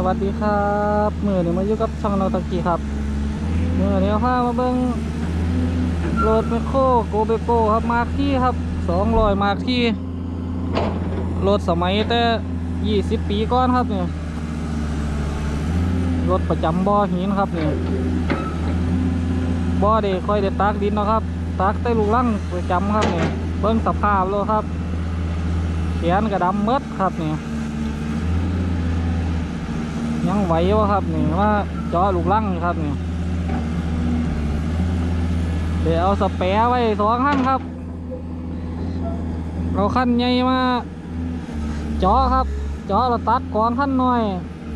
สวัสดีครับมือนี้มาอยู่กับช่องนอตะกี้ครับมือนี้พามาเบิ้งรถแมคโครโกเบโกครับมาที่ครับสองรอยมาที่รถสมัยแต่ยี่สิบปีก่อนครับเนี่ยรถประจำบ่อหินครับเนี่ยบ่อเด็กค่อยเด็ดตักดินนะครับ ตักใต้ลูกลังประจำครับเนี่ยเบิ้งสภาพเลยครับเขียนกระดำเมดครับเนี่ย ไหววะครับนี่ว่าจาะลูกลังครับนี่เดี๋ยวเอาสเปรย์ไว้สองขั้นครับเอาขั้นใหญ่มาจาะครับจาะเราตัดก่อนขั้นหน่อย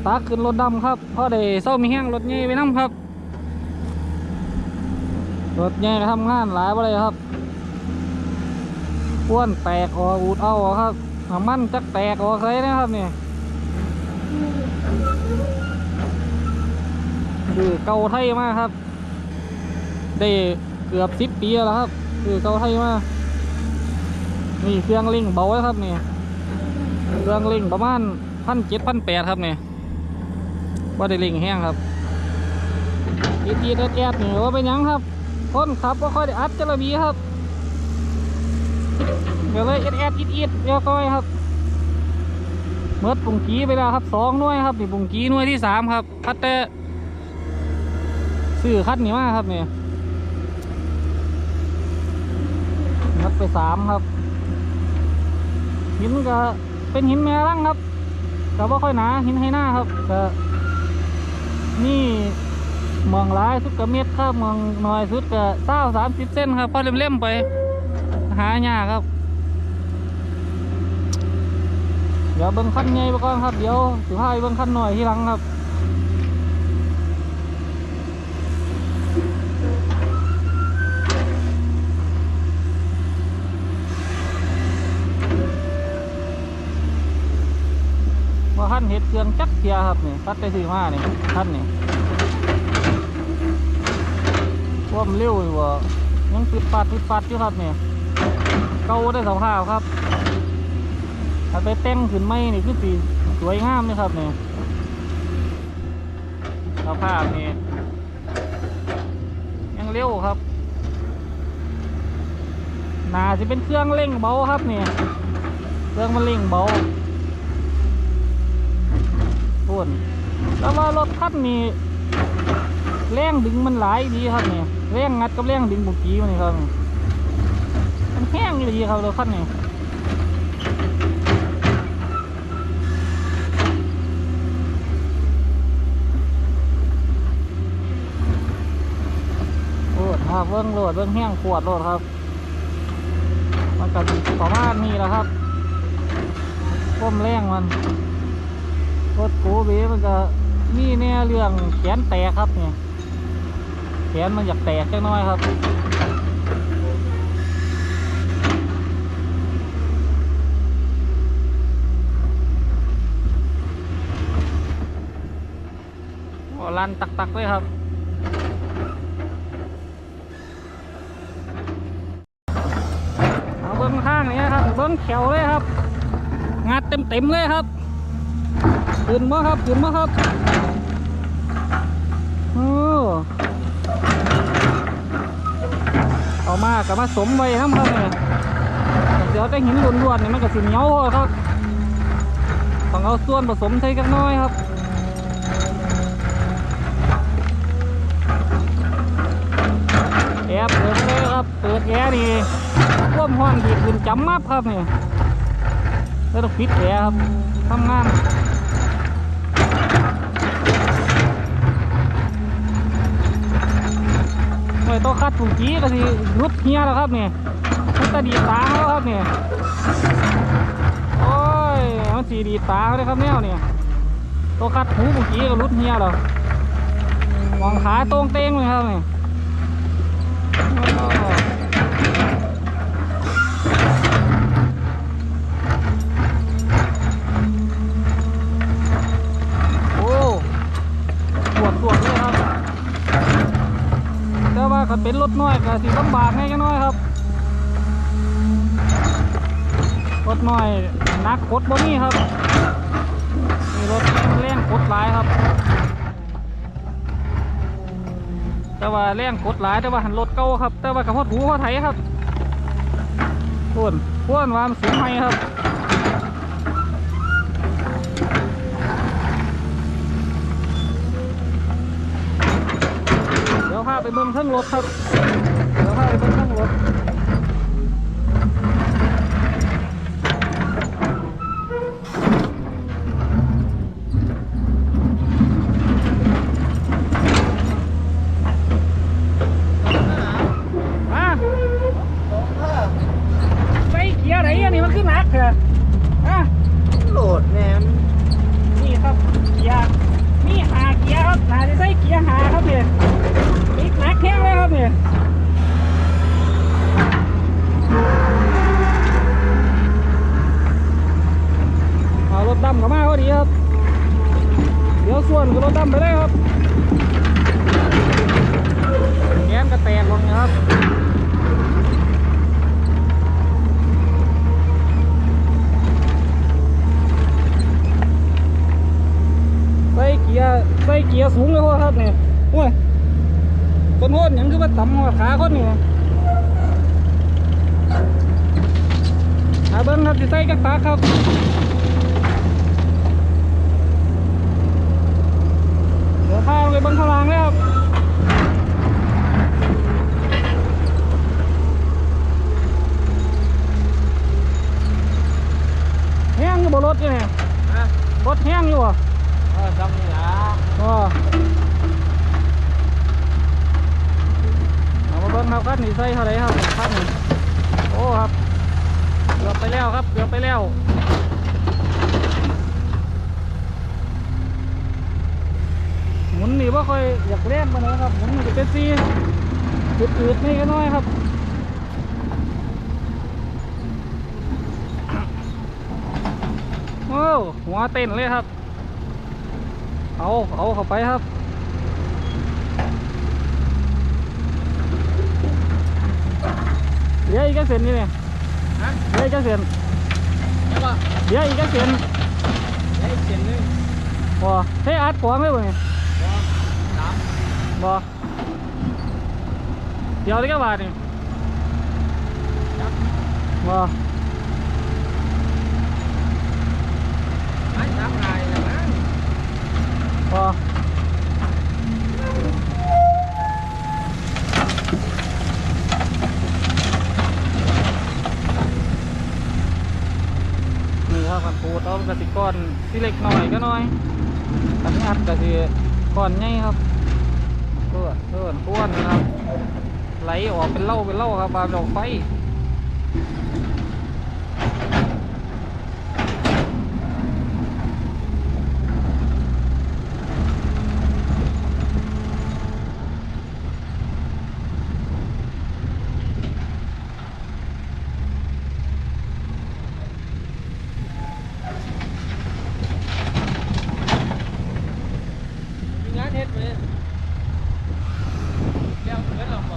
ตักขึ้นรถดำครับเพราะได้เศร้ามีแห้งรถใหญ่ไปน้ำครับรถใหญ่ทำงานหลายไปเลยครับพ้วนแตกอออูดเอาครับน้ำมันจักแตกออกใส่นะครับนี่ คือเกาไทยมากครับ ได้เกือบสิบปีแล้วครับ คือเกาไทยมากนี่เครื่องเล่งเบาแล้วครับนี่เครื่องเล่งประมาณพันเจ็ดพันแปดครับนี่ว่าได้เล่งแห้งครับอีทีแอดแอดนี่ว่าเป็นยังครับคนขับว่าค่อยได้อัดจระบีครับเดี๋ยวเลยแอดแอดอิดอิดเดี๋ยก้อยครับเมื่อปุ่งกี้ไปแล้วครับสองหน่วยครับนี่ปุ่งกี้หน่วยที่สามครับพัดแต่ ซื้อคันนี้มากครับเนี่ยนัดไปสามครับ หินก็เป็นหินแม่ร่างครับ แต่ว่าค่อยหนาหินให้หน้าครับก็นี่เมืองหลายสุดก็เม็ดครับเมืองน้อยสุดก็เต้าสามสิบเส้นครับพอเล่มๆไป หายาครับ เดี๋ยวเบิ้งขั้นใหญ่ไปก่อนครับ เดี๋ยวสุดท้ายเบิ้งขั้นหน่อยที่หลังครับ ว่าท่านเห็ดเครื่องจักเทียครับนี่ตัดไปซื้อมานี่ท่านนี่ว่มเร็วอยู่ว่ายังปิดปัดปิดปัดอยู่ครับนี่เก่าได้สภาพครับถ้าไปแต่งขึ้นไม่นี่คือสีสวยงามเลยครับนี่สภาพนี่ยังเร็วครับน่าจะเป็นเครื่องเร่งเบาครับนี่เครื่องมันเร่งเบา นแล้วว่ารถคันนี้แรงดึงมันหลายดีครับเนี่ยแรงงัดกับแรงดึงบุกี้มันนี่ครับ มันแห้งดีครับรถคันนี้โอ้ครับเบิ้องโหลดเบิ้องแห้งขวดโหลดครับ มันก็สิประมาณนี้แหละครับก้มแรงมัน รถโกเบมันก็มีแน่เรื่องแขนแตกครับเนี่ยแขนมันอยากแตกแค่น้อยครับโอ้ลันตักๆเลยครับเอาเบิ้งข้างนี้ครับเบิ้งแขวเลยครับงัดเต็มๆเลยครับ ขึ้นมาครับขึ้นมาครับโอ้เอามากับมาสมไว้ครับครับเนี่ยเดี๋ยวจะหินล้วนๆนี่มันก็สิเหนียวครับต้องเอาส่วนผสมใส่กันน้อยครับแอร์เปิดเลยครับ เปิดแอร์นี่ร่วมห้องดีขึ้นจำมับครับนี่แล้วต้องปิดแอร์ครับทำงาน หน่วยตัวคัดถูกจี้ก็สิรุดเฮียแล้วครับเนี่ยมันจะดีตาแล้วครับเนี่ยโอ้ยมันสีดีตาเลยครับแนวเนี่ยตัวคัดหูถูกจี้ก็รุดเฮียแล้วมองขาตรงเต้งเลยครับเนี่ย เป็นรถน้อยก็สิลำบากให้กันน้อยครับ รถน้อยนักกดบนนี้ครับนี่รถแรงกดหลายครับ แต่ว่าแรงกดหลายแต่ว่าหันรถเก่าครับ แต่ว่ากับพ่อถูพ่อไถครับส่วนพ่วนวามสียงไม่ครับ ไปเบิ่งเครื่องรถครับเดี๋ยวพาไปเบิ่งเครื่องรถ อะใส่เกียร์ไหนอันนี้มันขึ้นหนักเหรออะ โหลดแนม นี่ครับเกียร์มีหาเกียร์ครับน่าจะใส่เกียร์หาครับเนี่ยอีกหนักแข้งเลยครับเนี่ยเอารถดำเข้ามาพอดีครับ เดี๋ยวส่วนกับรถดำไปเลยครับแง้มกระแตกลงนะครับ ใส่เกียร์ใส่เกียร์สูงเลยพ่อ ครับนี่โอ้ยต้นโหนหยังคือว่าต่ำกว่าขาคนนี่หาเบิ้งครับจะใส่กักตาครับเดี๋ยวพาไปเบิ้งข้างล่างเลยครับแห้งอยู่บนรถอยู่เนี่ยรถแห้งอยู่อะเออจำนี่ละก็เอามาเบิ้ งครับคันนี้ใส่เท่าไรครับคันนี้โอ้ครับเกือบไปแล้วครับเกือบไปแล้วหมุนนี่ว่าค่อยอยากเล่นมาเลยครับหมุนนี่เป็นซีอืดๆนี่ก็น้อยครับโอ้หัวเต้นเลยครับ เอาเอาเข้าไปครับ เดี๋ยวอีกแค่เส้นนี่เนี่ยฮะเดี๋ยวอีกแค่เส้นแล้วก็เดี๋ยวอีกแค่เส้นได้อีกเส้นหนึงบ่เฮ้ยอัดขวางเลยบ่เนี่ยบ่สามบ่เดี๋ยวได้แค่บาทนี่จับบ่ไม้สามลายนะมั้ อนที่เล็กหน่อยก็น้อยอันนี้อัดก็คือก้อนใหญ่ครับเพื่อนเพื่อนพ้วนนะครับ ไหลออกเป็นเล่าเป็นเล่าครับบาดอกไฟมีงานเฮ็ดไหมแล้วเฮ็ดหรอกบ่